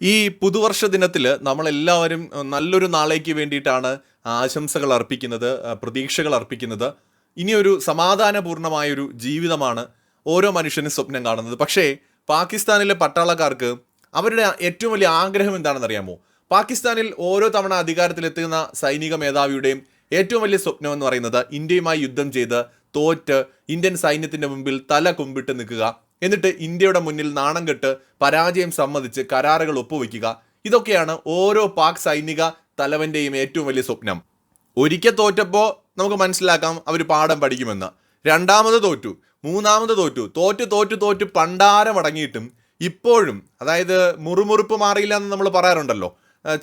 ഈ പുതുവർഷ ദിനത്തിൽ നമ്മളെല്ലാവരും നല്ലൊരു നാളേക്ക് വേണ്ടിയിട്ടാണ് ആശംസകൾ അർപ്പിക്കുന്നത് പ്രതീക്ഷകൾ അർപ്പിക്കുന്നത്. ഇനിയൊരു സമാധാനപൂർണമായൊരു ജീവിതമാണ് ഓരോ മനുഷ്യനും സ്വപ്നം കാണുന്നത്. പക്ഷേ പാകിസ്ഥാനിലെ പട്ടാളക്കാർക്ക് അവരുടെ ഏറ്റവും വലിയ ആഗ്രഹം എന്താണെന്ന് അറിയാമോ പാകിസ്ഥാനിൽ ഓരോ തവണ അധികാരത്തിലെത്തുന്ന സൈനിക മേധാവിയുടെയും ഏറ്റവും വലിയ സ്വപ്നം എന്ന് പറയുന്നത് ഇന്ത്യയുമായി യുദ്ധം ചെയ്ത് തോറ്റ് ഇന്ത്യൻ സൈന്യത്തിന്റെ മുമ്പിൽ തല കുമ്പിട്ട് നിൽക്കുക. എന്നിട്ട് ഇന്ത്യയുടെ മുന്നിൽ നാണം കെട്ട് പരാജയം സമ്മതിച്ച് കരാറുകൾ ഒപ്പുവെക്കുക. ഇതൊക്കെയാണ് ഓരോ പാക് സൈനിക തലവന്റെയും ഏറ്റവും വലിയ സ്വപ്നം. ഒരിക്കൽ തോറ്റപ്പോ നമുക്ക് മനസ്സിലാക്കാം അവർ പാഠം പഠിക്കുമെന്ന്. രണ്ടാമത് തോറ്റു മൂന്നാമത് തോറ്റു തോറ്റ് തോറ്റു തോറ്റു പണ്ടാരം അടങ്ങിയിട്ടും ഇപ്പോഴും അതായത് മുറുമുറുപ്പ് മാറിയില്ല എന്ന് നമ്മൾ പറയാറുണ്ടല്ലോ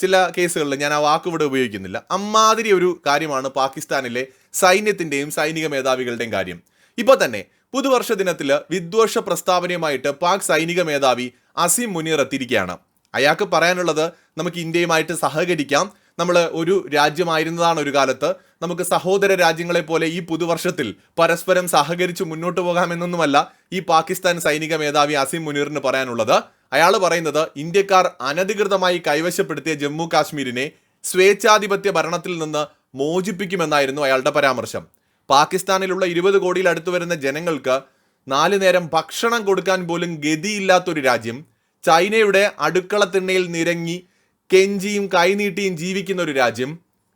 ചില കേസുകളിൽ ഞാൻ ആ വാക്ക് ഇവിടെ ഉപയോഗിക്കുന്നില്ല. അമ്മാതിരി ഒരു കാര്യമാണ് പാകിസ്ഥാനിലെ സൈന്യത്തിന്റെയും സൈനിക മേധാവികളുടെയും കാര്യം. ഇപ്പോൾ തന്നെ പുതുവർഷ ദിനത്തിൽ വിദ്വേഷ പ്രസ്താവനയുമായിട്ട് പാക് സൈനിക മേധാവി അസീം മുനീർ എത്തിയിരിക്കുകയാണ്. അയാൾക്ക് പറയാനുള്ളത് നമുക്ക് ഇന്ത്യയുമായിട്ട് സഹകരിക്കാം. നമ്മൾ ഒരു രാജ്യമായിരുന്നതാണ് ഒരു കാലത്ത്. നമുക്ക് സഹോദര രാജ്യങ്ങളെ പോലെ ഈ പുതുവർഷത്തിൽ പരസ്പരം സഹകരിച്ച് മുന്നോട്ട് പോകാമെന്നൊന്നുമല്ല ഈ പാകിസ്ഥാൻ സൈനിക മേധാവി അസീം മുനീറിന് പറയാനുള്ളത്. അയാൾ പറയുന്നത് ഇന്ത്യക്കാർ അനധികൃതമായി കൈവശപ്പെടുത്തിയ ജമ്മു കാശ്മീരിനെ സ്വേച്ഛാധിപത്യ ഭരണത്തിൽ നിന്ന് മോചിപ്പിക്കുമെന്നായിരുന്നു അയാളുടെ പരാമർശം. പാകിസ്ഥാനിലുള്ള ഇരുപത് കോടിയിൽ അടുത്തു വരുന്ന ജനങ്ങൾക്ക് നാലു നേരം ഭക്ഷണം കൊടുക്കാൻ പോലും ഗതിയില്ലാത്തൊരു രാജ്യം ചൈനയുടെ അടുക്കള തിണ്ണയിൽ നിരങ്ങി കെഞ്ചിയും കൈനീട്ടിയും ജീവിക്കുന്ന ഒരു രാജ്യം.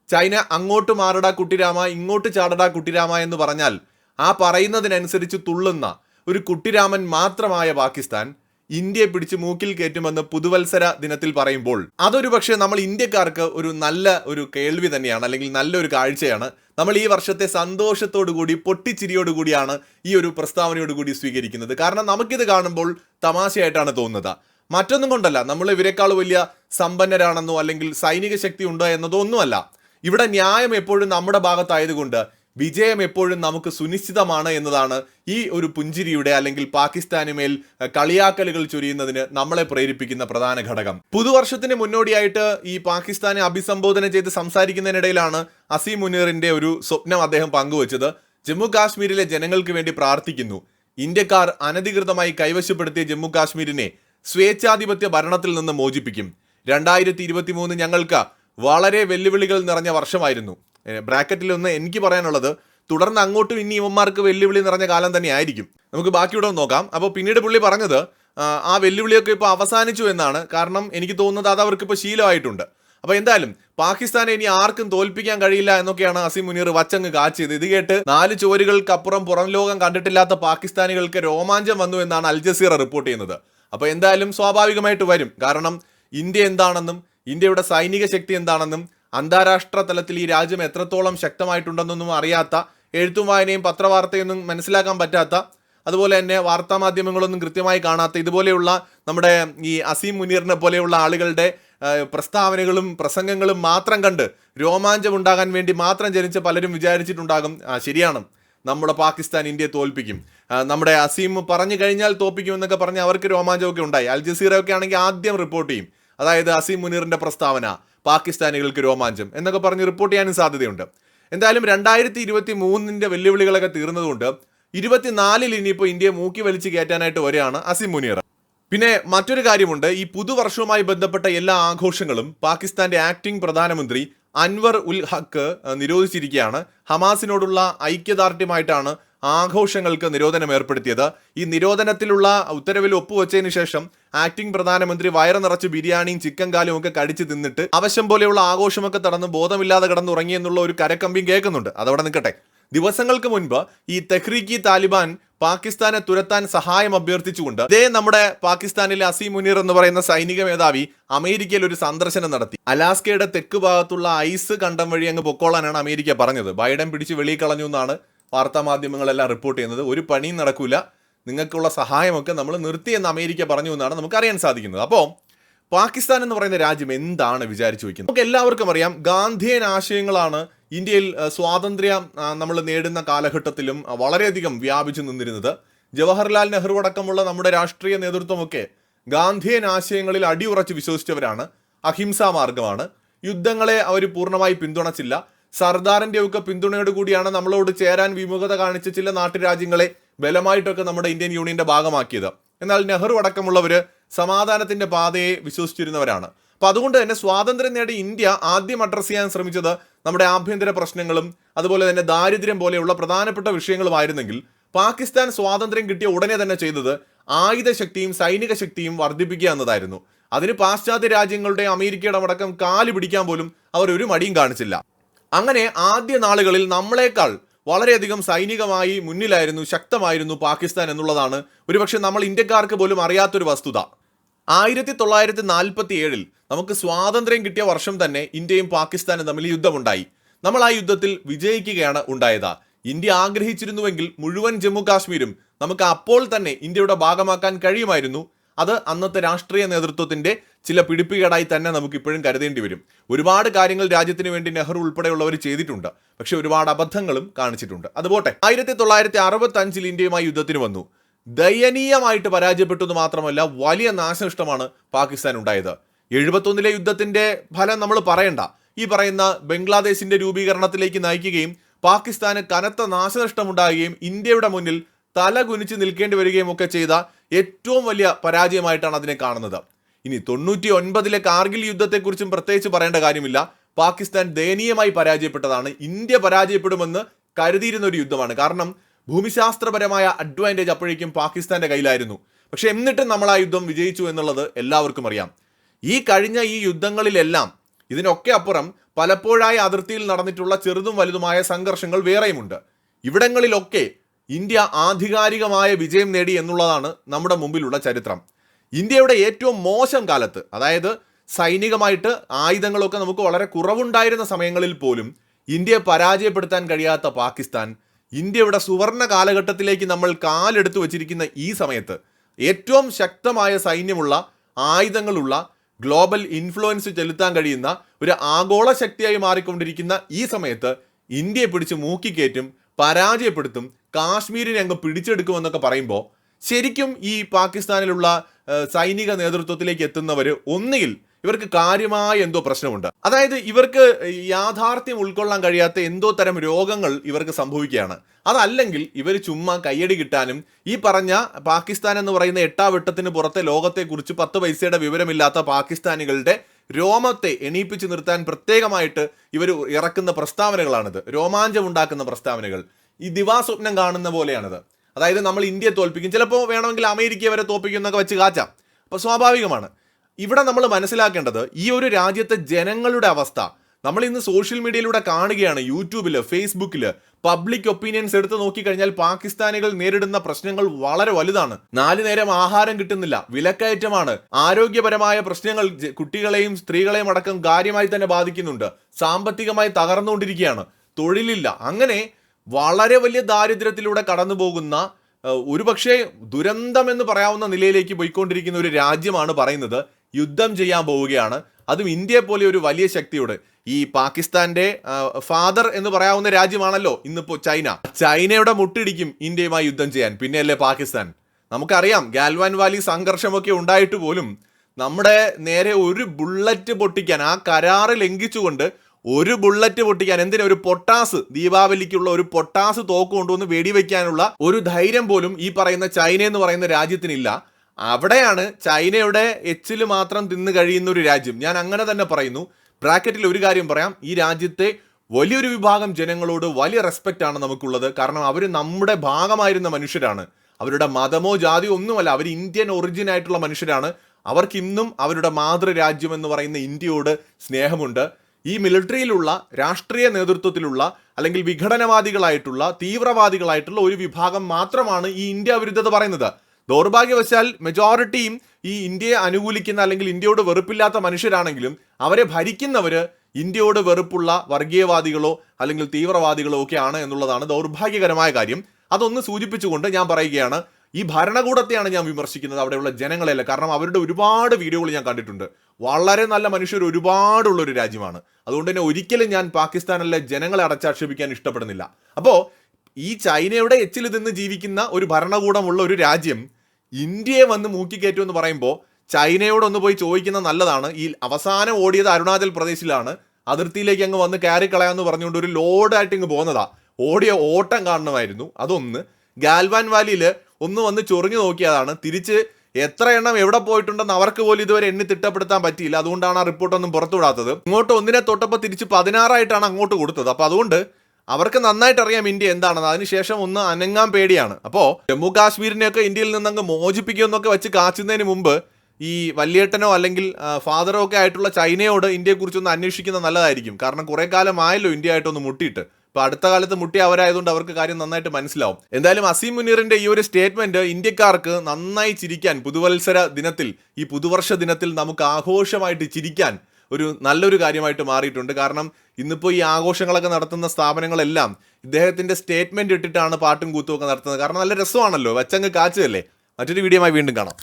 ചൈന അങ്ങോട്ട് മാറടാ കുട്ടിരാമ ഇങ്ങോട്ട് ചാടടാ കുട്ടിരാമ എന്ന് പറഞ്ഞാൽ ആ പറയുന്നതിനനുസരിച്ച് തുള്ളുന്ന ഒരു കുട്ടിരാമൻ മാത്രമായ പാകിസ്ഥാൻ ഇന്ത്യയെ പിടിച്ച് മൂക്കിൽ കയറ്റുമെന്ന് പുതുവത്സര ദിനത്തിൽ പറയുമ്പോൾ അതൊരു പക്ഷേ നമ്മൾ ഇന്ത്യക്കാർക്ക് ഒരു നല്ല ഒരു കേൾവി തന്നെയാണ് അല്ലെങ്കിൽ നല്ലൊരു കാഴ്ചയാണ് നമ്മൾ ഈ വർഷത്തെ സന്തോഷത്തോടു കൂടി പൊട്ടിച്ചിരിയോടു കൂടിയാണ് ഈ ഒരു പ്രസ്താവനയോട് കൂടി സ്വീകരിക്കുന്നത്. കാരണം നമുക്കിത് കാണുമ്പോൾ തമാശയായിട്ടാണ് തോന്നുന്നത്. മറ്റൊന്നും കൊണ്ടല്ല. നമ്മൾ ഇവരെക്കാൾ വലിയ സമ്പന്നരാണെന്നോ അല്ലെങ്കിൽ സൈനിക ശക്തി ഉണ്ടോ എന്നതോ ഒന്നുമല്ല. ഇവിടെ ന്യായം എപ്പോഴും നമ്മുടെ ഭാഗത്തായതുകൊണ്ട് വിജയം എപ്പോഴും നമുക്ക് സുനിശ്ചിതമാണ് എന്നതാണ് ഈ ഒരു പുഞ്ചിരിയുടെ അല്ലെങ്കിൽ പാകിസ്ഥാന് മേൽ അഹ്, കളിയാക്കലുകൾ ചൊരിയുന്നതിന് നമ്മളെ പ്രേരിപ്പിക്കുന്ന പ്രധാന ഘടകം. പുതുവർഷത്തിന് മുന്നോടിയായിട്ട് ഈ പാകിസ്ഥാനെ അഭിസംബോധന ചെയ്ത് സംസാരിക്കുന്നതിനിടയിലാണ് അസീം മുനീറിന്റെ ഒരു സ്വപ്നം അദ്ദേഹം പങ്കുവച്ചത്. ജമ്മു കാശ്മീരിലെ ജനങ്ങൾക്ക് വേണ്ടി പ്രാർത്ഥിക്കുന്നു. ഇന്ത്യക്കാർ അനധികൃതമായി കൈവശപ്പെടുത്തിയ ജമ്മു കാശ്മീരിനെ സ്വേച്ഛാധിപത്യ ഭരണത്തിൽ നിന്ന് മോചിപ്പിക്കും. രണ്ടായിരത്തി ഇരുപത്തി മൂന്ന് ഞങ്ങൾക്ക് വളരെ വെല്ലുവിളികൾ നിറഞ്ഞ വർഷമായിരുന്നു. ബ്രാക്കറ്റിൽ ഒന്ന് എനിക്ക് പറയാനുള്ളത് തുടർന്ന് അങ്ങോട്ടും ഇനി ഇവന്മാർക്ക് വെല്ലുവിളി നിറഞ്ഞ കാലം തന്നെ ആയിരിക്കും നമുക്ക് ബാക്കിയുടെ നോക്കാം. അപ്പോൾ പിന്നീട് പുള്ളി പറഞ്ഞത് ആ, വെല്ലുവിളിയൊക്കെ ഇപ്പോൾ അവസാനിച്ചു എന്നാണ്. കാരണം എനിക്ക് തോന്നുന്നത് അത് അവർക്ക് ഇപ്പോൾ ശീലമായിട്ടുണ്ട്. അപ്പോൾ എന്തായാലും പാകിസ്ഥാനെ ഇനി ആർക്കും തോൽപ്പിക്കാൻ കഴിയില്ല എന്നൊക്കെയാണ് അസിം മുനീർ വച്ചങ്ങ് കാച്ചിയത്. ഇത് കേട്ട് നാല് ചുവരുകൾക്കപ്പുറം പുറം ലോകം കണ്ടിട്ടില്ലാത്ത പാകിസ്ഥാനികൾക്ക് രോമാഞ്ചം വന്നു എന്നാണ് അൽ ജസീറ റിപ്പോർട്ട് ചെയ്യുന്നത്. അപ്പോൾ എന്തായാലും സ്വാഭാവികമായിട്ട് വരും. കാരണം ഇന്ത്യ എന്താണെന്നും ഇന്ത്യയുടെ സൈനിക ശക്തി എന്താണെന്നും അന്താരാഷ്ട്ര തലത്തിൽ ഈ രാജ്യം എത്രത്തോളം ശക്തമായിട്ടുണ്ടെന്നൊന്നും അറിയാത്ത എഴുത്തും വായനയും പത്രവാർത്തയൊന്നും മനസ്സിലാക്കാൻ പറ്റാത്ത അതുപോലെ തന്നെ വാർത്താ മാധ്യമങ്ങളൊന്നും കൃത്യമായി കാണാത്ത ഇതുപോലെയുള്ള നമ്മുടെ ഈ അസീം മുനീറിനെ പോലെയുള്ള ആളുകളുടെ പ്രസ്താവനകളും പ്രസംഗങ്ങളും മാത്രം കണ്ട് രോമാഞ്ചം ഉണ്ടാകാൻ വേണ്ടി മാത്രം ജനിച്ച പലരും വിചാരിച്ചിട്ടുണ്ടാകും. ആ ശരിയാണ്. നമ്മുടെ പാകിസ്ഥാൻ ഇന്ത്യയെ തോൽപ്പിക്കും. നമ്മുടെ അസീം പറഞ്ഞു കഴിഞ്ഞാൽ തോൽപ്പിക്കും എന്നൊക്കെ പറഞ്ഞ് അവർക്ക് രോമാഞ്ചമൊക്കെ ഉണ്ടായി. അൽ ജസീറ ഒക്കെ ആണെങ്കിൽ ആദ്യം റിപ്പോർട്ട് ചെയ്യും. അതായത് അസീം മുനീറിന്റെ പ്രസ്താവന പാകിസ്ഥാനികൾക്ക് രോമാഞ്ചം എന്നൊക്കെ പറഞ്ഞ് റിപ്പോർട്ട് ചെയ്യാനും സാധ്യതയുണ്ട്. എന്തായാലും രണ്ടായിരത്തി ഇരുപത്തി മൂന്നിന്റെ വെല്ലുവിളികളൊക്കെ തീർന്നതുകൊണ്ട് ഇരുപത്തിനാലിൽ ഇനിയിപ്പോൾ ഇന്ത്യയെ മൂക്കി വലിച്ചു കയറ്റാനായിട്ട് വരെയാണ് അസിം മുനീർ. പിന്നെ മറ്റൊരു കാര്യമുണ്ട്. ഈ പുതുവർഷവുമായി ബന്ധപ്പെട്ട എല്ലാ ആഘോഷങ്ങളും പാകിസ്ഥാന്റെ ആക്ടിംഗ് പ്രധാനമന്ത്രി അൻവർ ഉൽ ഹക്ക് നിരോധിച്ചിരിക്കുകയാണ്. ഹമാസിനോടുള്ള ഐക്യദാർഢ്യമായിട്ടാണ് ആഘോഷങ്ങൾക്ക് നിരോധനം ഏർപ്പെടുത്തിയത്. ഈ നിരോധനത്തിലുള്ള ഉത്തരവിൽ ഒപ്പുവെച്ചതിന് ശേഷം ആക്ടിംഗ് പ്രധാനമന്ത്രി വയറ് നിറച്ച് ബിരിയാണിയും ചിക്കൻ കാലും ഒക്കെ കടിച്ചു തിന്നിട്ട് ആവശ്യം പോലെയുള്ള ആഘോഷമൊക്കെ തടന്ന് ബോധമില്ലാതെ കിടന്നുറങ്ങി എന്നുള്ള ഒരു കരക്കമ്പിയും കേൾക്കുന്നുണ്ട്. അതവിടെ നിൽക്കട്ടെ. ദിവസങ്ങൾക്ക് മുൻപ് ഈ തെഹ്രീക്കി താലിബാൻ പാകിസ്ഥാനെ തുരത്താൻ സഹായം അഭ്യർത്ഥിച്ചുകൊണ്ട് ഇതേ നമ്മുടെ പാകിസ്ഥാനിലെ അസീം മുനീർ എന്ന് പറയുന്ന സൈനിക മേധാവി അമേരിക്കയിൽ ഒരു സന്ദർശനം നടത്തി. അലാസ്കയുടെ തെക്ക് ഭാഗത്തുള്ള ഐസ് കണ്ടം വഴി അങ്ങ് പൊക്കോളാനാണ് അമേരിക്ക പറഞ്ഞത്. ബൈഡൻ പിടിച്ച് വെളിയിൽ കളഞ്ഞു എന്നാണ് വാർത്താ മാധ്യമങ്ങളെല്ലാം റിപ്പോർട്ട് ചെയ്യുന്നത്. ഒരു പണിയും നടക്കില്ല നിങ്ങൾക്കുള്ള സഹായമൊക്കെ നമ്മൾ നിർത്തിയെന്ന് അമേരിക്ക പറഞ്ഞു എന്നാണ് നമുക്ക് അറിയാൻ സാധിക്കുന്നത്. അപ്പോൾ പാകിസ്ഥാൻ എന്ന് പറയുന്ന രാജ്യം എന്താണ് വിചാരിച്ചു വയ്ക്കുന്നത്? നമുക്ക് എല്ലാവർക്കും അറിയാം ഗാന്ധിയൻ ആശയങ്ങളാണ് ഇന്ത്യയിൽ സ്വാതന്ത്ര്യം നമ്മൾ നേടുന്ന കാലഘട്ടത്തിലും വളരെയധികം വ്യാപിച്ചു നിന്നിരുന്നത്. ജവഹർലാൽ നെഹ്റു അടക്കമുള്ള നമ്മുടെ രാഷ്ട്രീയ നേതൃത്വമൊക്കെ ഗാന്ധിയൻ ആശയങ്ങളിൽ അടിയുറച്ച് വിശ്വസിച്ചവരാണ്. അഹിംസാ മാർഗമാണ് യുദ്ധങ്ങളെ അവർ പൂർണമായി പിന്തുണച്ചില്ല. സർദാറിന്റെ ഒക്കെ പിന്തുണയോട് കൂടിയാണ് നമ്മളോട് ചേരാൻ വിമുഖത കാണിച്ച ചില നാട്ടുരാജ്യങ്ങളെ ബലമായിട്ടൊക്കെ നമ്മുടെ ഇന്ത്യൻ യൂണിയന്റെ ഭാഗമാക്കിയത്. എന്നാൽ നെഹ്റു അടക്കമുള്ളവര് സമാധാനത്തിന്റെ പാതയെ വിശ്വസിച്ചിരുന്നവരാണ്. അപ്പൊ അതുകൊണ്ട് തന്നെ സ്വാതന്ത്ര്യം നേടി ഇന്ത്യ ആദ്യം അഡ്രസ്സ് ചെയ്യാൻ ശ്രമിച്ചത് നമ്മുടെ ആഭ്യന്തര പ്രശ്നങ്ങളും അതുപോലെ തന്നെ ദാരിദ്ര്യം പോലെയുള്ള പ്രധാനപ്പെട്ട വിഷയങ്ങളുമായിരുന്നെങ്കിൽ പാകിസ്ഥാൻ സ്വാതന്ത്ര്യം കിട്ടിയ ഉടനെ തന്നെ ചെയ്തത് ആയുധ ശക്തിയും സൈനിക ശക്തിയും വർദ്ധിപ്പിക്കുക എന്നതായിരുന്നു. അതിന് പാശ്ചാത്യ രാജ്യങ്ങളുടെ അമേരിക്കയുടെ അടക്കം കാൽ പിടിക്കാൻ പോലും അവർ ഒരു മടിയും കാണിച്ചില്ല. അങ്ങനെ ആദ്യ നാളുകളിൽ നമ്മളെക്കാൾ വളരെയധികം സൈനികമായി മുന്നിലായിരുന്നു ശക്തമായിരുന്നു പാകിസ്ഥാൻ എന്നുള്ളതാണ്. ഒരുപക്ഷെ നമ്മൾ ഇന്ത്യക്കാർക്ക് പോലും അറിയാത്തൊരു വസ്തുത. ആയിരത്തി തൊള്ളായിരത്തി നാൽപ്പത്തി ഏഴിൽ നമുക്ക് സ്വാതന്ത്ര്യം കിട്ടിയ വർഷം തന്നെ ഇന്ത്യയും പാകിസ്ഥാനും തമ്മിൽ യുദ്ധമുണ്ടായി. നമ്മൾ ആ യുദ്ധത്തിൽ വിജയിക്കുകയാണ് ഉണ്ടായത്. ഇന്ത്യ ആഗ്രഹിച്ചിരുന്നുവെങ്കിൽ മുഴുവൻ ജമ്മു കാശ്മീരും നമുക്ക് അപ്പോൾ തന്നെ ഇന്ത്യയുടെ ഭാഗമാക്കാൻ കഴിയുമായിരുന്നു. അത് അന്നത്തെ രാഷ്ട്രീയ നേതൃത്വത്തിന്റെ ചില പിടിപ്പുകേടായി തന്നെ നമുക്ക് ഇപ്പോഴും കരുതേണ്ടി വരും. ഒരുപാട് കാര്യങ്ങൾ രാജ്യത്തിന് വേണ്ടി നെഹ്റു ഉൾപ്പെടെയുള്ളവർ ചെയ്തിട്ടുണ്ട്. പക്ഷെ ഒരുപാട് അബദ്ധങ്ങളും കാണിച്ചിട്ടുണ്ട്. അതുപോട്ടെ ആയിരത്തി തൊള്ളായിരത്തി അറുപത്തി അഞ്ചിൽ ഇന്ത്യയുമായി യുദ്ധത്തിന് വന്നു. ദയനീയമായിട്ട് പരാജയപ്പെട്ടു എന്ന് മാത്രമല്ല വലിയ നാശനഷ്ടമാണ് പാകിസ്ഥാൻ ഉണ്ടായത് എഴുപത്തൊന്നിലെ യുദ്ധത്തിന്റെ ഫലം നമ്മൾ പറയണ്ട. ഈ പറയുന്ന ബംഗ്ലാദേശിന്റെ രൂപീകരണത്തിലേക്ക് നയിക്കുകയും പാകിസ്ഥാന് കനത്ത നാശനഷ്ടമുണ്ടാകുകയും ഇന്ത്യയുടെ മുന്നിൽ തല കുനിച്ച് നിൽക്കേണ്ടി വരികയും ഒക്കെ ചെയ്ത ഏറ്റവും വലിയ പരാജയമായിട്ടാണ് അതിനെ കാണുന്നത്. ഇനി തൊണ്ണൂറ്റി ഒൻപതിലെ കാർഗിൽ യുദ്ധത്തെക്കുറിച്ചും പ്രത്യേകിച്ച് പറയേണ്ട കാര്യമില്ല. പാകിസ്ഥാൻ ദയനീയമായി പരാജയപ്പെട്ടതാണ്. ഇന്ത്യ പരാജയപ്പെടുമെന്ന് കരുതിയിരുന്ന ഒരു യുദ്ധമാണ്. കാരണം ഭൂമിശാസ്ത്രപരമായ അഡ്വാന്റേജ് അപ്പോഴേക്കും പാകിസ്ഥാന്റെ കയ്യിലായിരുന്നു. പക്ഷെ എന്നിട്ടും നമ്മൾ ആ യുദ്ധം വിജയിച്ചു എന്നുള്ളത് എല്ലാവർക്കും അറിയാം. ഈ കഴിഞ്ഞ ഈ യുദ്ധങ്ങളിലെല്ലാം ഇതിനൊക്കെ അപ്പുറം പലപ്പോഴായി അതിർത്തിയിൽ നടന്നിട്ടുള്ള ചെറുതും വലുതുമായ സംഘർഷങ്ങൾ വേറെയുമുണ്ട്. ഇവിടങ്ങളിലൊക്കെ ഇന്ത്യ ആധികാരികമായ വിജയം നേടി എന്നുള്ളതാണ് നമ്മുടെ മുമ്പിലുള്ള ചരിത്രം. ഇന്ത്യയുടെ ഏറ്റവും മോശം കാലത്ത് അതായത് സൈനികമായിട്ട് ആയുധങ്ങളൊക്കെ നമുക്ക് വളരെ കുറവുണ്ടായിരുന്ന സമയങ്ങളിൽ പോലും ഇന്ത്യയെ പരാജയപ്പെടുത്താൻ കഴിയാത്ത പാകിസ്ഥാൻ ഇന്ത്യയുടെ സുവർണ കാലഘട്ടത്തിലേക്ക് നമ്മൾ കാലെടുത്തു വച്ചിരിക്കുന്ന ഈ സമയത്ത് ഏറ്റവും ശക്തമായ സൈന്യമുള്ള ആയുധങ്ങളുള്ള ഗ്ലോബൽ ഇൻഫ്ലുവൻസ് ചെലുത്താൻ കഴിയുന്ന ഒരു ആഗോള ശക്തിയായി മാറിക്കൊണ്ടിരിക്കുന്ന ഈ സമയത്ത് ഇന്ത്യയെ പിടിച്ച് മൂക്കിക്കയറ്റും പരാജയപ്പെടുത്തും കാശ്മീരിനെ അങ്ങ് പിടിച്ചെടുക്കുമെന്നൊക്കെ പറയുമ്പോൾ ശരിക്കും ഈ പാകിസ്ഥാനിലുള്ള സൈനിക നേതൃത്വത്തിലേക്ക് എത്തുന്നവർ ഒന്നുകിൽ ഇവർക്ക് കാര്യമായ എന്തോ പ്രശ്നമുണ്ട്. അതായത് ഇവർക്ക് യാഥാർത്ഥ്യം ഉൾക്കൊള്ളാൻ കഴിയാത്ത എന്തോ തരം രോഗങ്ങൾ ഇവർക്ക് സംഭവിക്കുകയാണ്. അതല്ലെങ്കിൽ ഇവർ ചുമ്മാ കയ്യടി കിട്ടാനും ഈ പറഞ്ഞ പാകിസ്ഥാൻ എന്ന് പറയുന്ന എട്ടാവട്ടത്തിന് പുറത്തെ ലോകത്തെക്കുറിച്ച് പത്ത് പൈസയുടെ വിവരമില്ലാത്ത പാകിസ്ഥാനികളുടെ രോമത്തെ എണീപ്പിച്ചു നിർത്താൻ പ്രത്യേകമായിട്ട് ഇവർ ഇറക്കുന്ന പ്രസ്താവനകളാണിത്. രോമാഞ്ചമുണ്ടാക്കുന്ന പ്രസ്താവനകൾ. ഈ ദിവാസ്വപ്നം കാണുന്ന പോലെയാണിത്. അതായത് നമ്മൾ ഇന്ത്യയെ തോൽപ്പിക്കും. ചിലപ്പോൾ വേണമെങ്കിൽ അമേരിക്കയെ വരെ തോൽപ്പിക്കും എന്നൊക്കെ വെച്ച് കാച്ചാം. അപ്പോൾ സ്വാഭാവികമാണ്. ഇവിടെ നമ്മൾ മനസ്സിലാക്കേണ്ടത് ഈ ഒരു രാജ്യത്തെ ജനങ്ങളുടെ അവസ്ഥ. നമ്മൾ ഇന്ന് സോഷ്യൽ മീഡിയയിലൂടെ കാണുകയാണ് യൂട്യൂബിൽ ഫേസ്ബുക്കിൽ പബ്ലിക് ഒപ്പീനിയൻസ് എടുത്ത് നോക്കിക്കഴിഞ്ഞാൽ പാകിസ്ഥാനികൾ നേരിടുന്ന പ്രശ്നങ്ങൾ വളരെ വലുതാണ്. നാലു നേരം ആഹാരം കിട്ടുന്നില്ല. വിലക്കയറ്റമാണ്. ആരോഗ്യപരമായ പ്രശ്നങ്ങൾ കുട്ടികളെയും സ്ത്രീകളെയും അടക്കം കാര്യമായി തന്നെ ബാധിക്കുന്നുണ്ട്. സാമ്പത്തികമായി തകർന്നുകൊണ്ടിരിക്കുകയാണ്. തൊഴിലില്ല. അങ്ങനെ വളരെ വലിയ ദാരിദ്ര്യത്തിലൂടെ കടന്നു പോകുന്ന ഒരുപക്ഷെ ദുരന്തം എന്ന് പറയാവുന്ന നിലയിലേക്ക് പോയിക്കൊണ്ടിരിക്കുന്ന ഒരു രാജ്യമാണ് പറയുന്നത്. യുദ്ധം ചെയ്യാൻ പോവുകയാണ്. അതും ഇന്ത്യയെ പോലെ ഒരു വലിയ ശക്തിയോട്. ഈ പാകിസ്ഥാന്റെ ഫാദർ എന്ന് പറയാവുന്ന രാജ്യമാണല്ലോ ഇന്നിപ്പോ ചൈന. ചൈനയുടെ മുട്ടിടിക്കും ഇന്ത്യയുമായി യുദ്ധം ചെയ്യാൻ. പിന്നെയല്ലേ പാകിസ്ഥാൻ. നമുക്കറിയാം ഗാൽവാൻ വാലി സംഘർഷമൊക്കെ ഉണ്ടായിട്ട് പോലും നമ്മുടെ നേരെ ഒരു ബുള്ളറ്റ് പൊട്ടിക്കാൻ ആ കരാറ് ലംഘിച്ചുകൊണ്ട് ഒരു ബുള്ളറ്റ് പൊട്ടിക്കാൻ എന്തിനാ? ഒരു പൊട്ടാസ്. ദീപാവലിക്കുള്ള ഒരു പൊട്ടാസ് തോക്ക് കൊണ്ടുവന്ന് വെടിവെക്കാനുള്ള ഒരു ധൈര്യം പോലും ഈ പറയുന്ന ചൈന എന്ന് പറയുന്ന രാജ്യത്തിനില്ല. അവിടെയാണ് ചൈനയുടെ എച്ചിൽ മാത്രം തിന്നു കഴിയുന്ന ഒരു രാജ്യം. ഞാൻ അങ്ങനെ തന്നെ പറയുന്നു. ബ്രാക്കറ്റിൽ ഒരു കാര്യം പറയാം. ഈ രാജ്യത്തെ വലിയൊരു വിഭാഗം ജനങ്ങളോട് വലിയ റെസ്പെക്റ്റ് ആണ് നമുക്കുള്ളത്. കാരണം അവർ നമ്മുടെ ഭാഗമായിരുന്ന മനുഷ്യരാണ്. അവരുടെ മതമോ ജാതിയോ ഒന്നുമല്ല. അവർ ഇന്ത്യൻ ഒറിജിൻ ആയിട്ടുള്ള മനുഷ്യരാണ്. അവർക്ക് ഇന്നും അവരുടെ മാതൃരാജ്യം എന്ന് പറയുന്ന ഇന്ത്യയോട് സ്നേഹമുണ്ട്. ഈ മിലിറ്ററിയിലുള്ള രാഷ്ട്രീയ നേതൃത്വത്തിലുള്ള അല്ലെങ്കിൽ വിഘടനവാദികളായിട്ടുള്ള തീവ്രവാദികളായിട്ടുള്ള ഒരു വിഭാഗം മാത്രമാണ് ഈ ഇന്ത്യ വിരുദ്ധത പറയുന്നത്. ദൗർഭാഗ്യവശാൽ മെജോറിറ്റിയും ഈ ഇന്ത്യയെ അനുകൂലിക്കുന്ന അല്ലെങ്കിൽ ഇന്ത്യയോട് വെറുപ്പില്ലാത്ത മനുഷ്യരാണെങ്കിലും അവരെ ഭരിക്കുന്നവര് ഇന്ത്യയോട് വെറുപ്പുള്ള വർഗീയവാദികളോ അല്ലെങ്കിൽ തീവ്രവാദികളോ ഒക്കെ ആണ് എന്നുള്ളതാണ് ദൗർഭാഗ്യകരമായ കാര്യം. അതൊന്ന് സൂചിപ്പിച്ചുകൊണ്ട് ഞാൻ പറയുകയാണ്. ഈ ഭരണകൂടത്തെയാണ് ഞാൻ വിമർശിക്കുന്നത് അവിടെയുള്ള ജനങ്ങളെയല്ല കാരണം അവരുടെ ഒരുപാട് വീഡിയോകൾ ഞാൻ കണ്ടിട്ടുണ്ട്. വളരെ നല്ല മനുഷ്യർ ഒരുപാടുള്ളൊരു രാജ്യമാണ്. അതുകൊണ്ട് തന്നെ ഒരിക്കലും ഞാൻ പാകിസ്ഥാനിലെ ജനങ്ങളെ അടച്ചാക്ഷേപിക്കാൻ ഇഷ്ടപ്പെടുന്നില്ല. അപ്പോൾ ഈ ചൈനയുടെ എച്ചിൽ നിന്ന് ജീവിക്കുന്ന ഒരു ഭരണകൂടമുള്ള ഒരു രാജ്യം ഇന്ത്യയെ വന്ന് മൂക്കിക്കയറ്റും എന്ന് പറയുമ്പോൾ ചൈനയോടൊന്ന് പോയി ചോദിക്കുന്ന നല്ലതാണ്. ഈ അവസാനം ഓടിയത് അരുണാചൽ പ്രദേശിലാണ്. അതിർത്തിയിലേക്ക് അങ്ങ് വന്ന് കയറി പറഞ്ഞുകൊണ്ട് ഒരു ലോഡായിട്ട് ഇങ്ങ് പോകുന്നതാ ഓടിയ ഓട്ടം കാണണമായിരുന്നു. അതൊന്ന് ഗാൽവാൻ വാലിയിൽ ഒന്ന് വന്ന് ചൊറിഞ്ഞു നോക്കിയതാണ്. തിരിച്ച് എത്ര എണ്ണം എവിടെ പോയിട്ടുണ്ടെന്ന് അവർക്ക് പോലും ഇതുവരെ എണ്ണി തിട്ടപ്പെടുത്താൻ പറ്റിയില്ല. അതുകൊണ്ടാണ് ആ റിപ്പോർട്ടൊന്നും പുറത്തുവിടാത്തത്. ഇങ്ങോട്ട് ഒന്നിനെ തൊട്ടപ്പോൾ തിരിച്ച് പതിനാറായിട്ടാണ് അങ്ങോട്ട് കൊടുത്തത്. അപ്പോൾ അതുകൊണ്ട് അവർക്ക് നന്നായിട്ട് അറിയാം ഇന്ത്യ എന്താണെന്ന്. അതിനുശേഷം ഒന്ന് അനങ്ങാൻ പേടിയാണ്. അപ്പോൾ ജമ്മു കാശ്മീരിനെയൊക്കെ ഇന്ത്യയിൽ നിന്നങ്ങ് മോചിപ്പിക്കുമെന്നൊക്കെ വെച്ച് കാച്ചുന്നതിന് മുമ്പ് ഈ വല്യേട്ടനോ അല്ലെങ്കിൽ ഫാദറോ ഒക്കെ ആയിട്ടുള്ള ചൈനയോട് ഇന്ത്യയെക്കുറിച്ചൊന്ന് അന്വേഷിക്കുന്നത് നല്ലതായിരിക്കും. കാരണം കുറേ കാലമായല്ലോ ഇന്ത്യ ആയിട്ടൊന്ന് മുട്ടിയിട്ട്. ഇപ്പൊ അടുത്ത കാലത്ത് മുട്ടി അവരായതുകൊണ്ട് അവർക്ക് കാര്യം നന്നായിട്ട് മനസ്സിലാവും. എന്തായാലും അസീം മുനീറിന്റെ ഈ ഒരു സ്റ്റേറ്റ്മെന്റ് ഇന്ത്യക്കാർക്ക് നന്നായി ചിരിക്കാൻ പുതുവത്സര ദിനത്തിൽ ഈ പുതുവർഷ ദിനത്തിൽ നമുക്ക് ആഘോഷമായിട്ട് ചിരിക്കാൻ ഒരു നല്ലൊരു കാര്യമായിട്ട് മാറിയിട്ടുണ്ട്. കാരണം ഇന്നിപ്പോൾ ഈ ആഘോഷങ്ങളൊക്കെ നടത്തുന്ന സ്ഥാപനങ്ങളെല്ലാം ഇദ്ദേഹത്തിന്റെ സ്റ്റേറ്റ്മെന്റ് ഇട്ടിട്ടാണ് പാട്ടും കൂത്തും ഒക്കെ നടത്തുന്നത്. കാരണം നല്ല രസമാണല്ലോ വച്ചങ്ങ് കാച്ചതല്ലേ? മറ്റൊരു വീഡിയോ വീണ്ടും കാണാം.